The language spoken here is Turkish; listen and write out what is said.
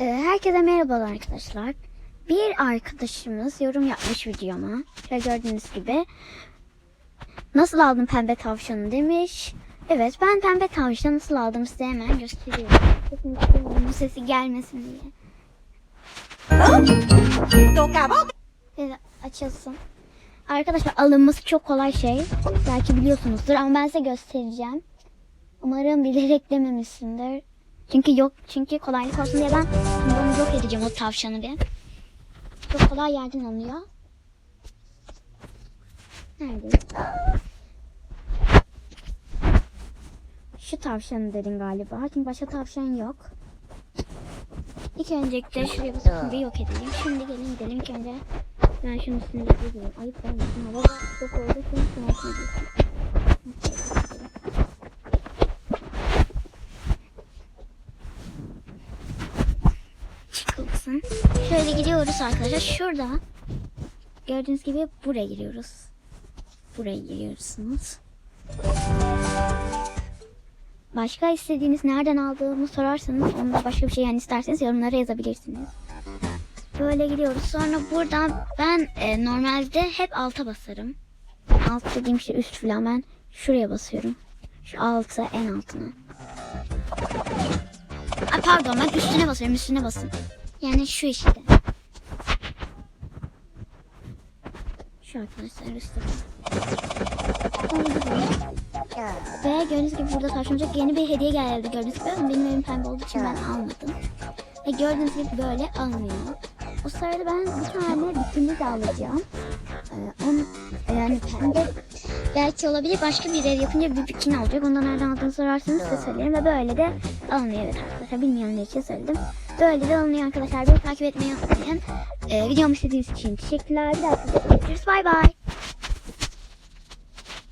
Ee, herkese merhabalar arkadaşlar. Bir arkadaşımız yorum yapmış videoma. Şöyle gördüğünüz gibi. Nasıl aldım pembe tavşanı demiş. Evet ben pembe tavşanı nasıl aldım size hemen gösteriyorum. Bu sesi gelmesin diye. Şöyle açılsın. Arkadaşlar alınması çok kolay şey. Belki biliyorsunuzdur ama ben size göstereceğim. Umarım bilerek dememişsindir. Çünkü yok çünkü kolaylık olsun diye ben bunu yok edeceğim o tavşanı bir. Çok kolay yerden alınıyor. Nerede? Şu tavşanı dedim galiba. Çünkü başka tavşan yok. İlk öncelikle şuraya basıp bir yok edelim. Şimdi gelin gidelim ilk önce. Ben şunun üstüne gidiyorum. Ayıp olmasın. Hava çok oldu. Şunu şunu altına çıkılsın. Şöyle gidiyoruz arkadaşlar. Şurada gördüğünüz gibi buraya giriyoruz. Buraya giriyorsunuz. Başka istediğiniz nereden aldığımı sorarsanız onu da başka bir şey yani isterseniz yorumlara yazabilirsiniz. Böyle gidiyoruz. Sonra buradan ben e, normalde hep alta basarım. Alt dediğim şey üst falan ben şuraya basıyorum. Şu altı en altına. Ay pardon ben üstüne basıyorum üstüne basın. Yani şu işte. Şu arkadaşlar üstü. Ve gördüğünüz gibi burada tavşanacak yeni bir hediye geldi gördüğünüz gibi. Ama Benim evim pembe olduğu için ben almadım. Ve gördüğünüz gibi böyle almıyor. O sırada ben bir tane bikini de alacağım. Ee, onun, yani pembe belki olabilir başka bir ev yapınca bir bikini olacak. Ondan nereden aldığını sorarsanız size söylerim. Ve böyle de alınıyor evet arkadaşlar. Bilmeyenler için söyledim. Böyle de alınıyor arkadaşlar. Beni takip etmeyi unutmayın. Ee, videomu izlediğiniz için teşekkürler. Bir daha görüşürüz. Bay bay.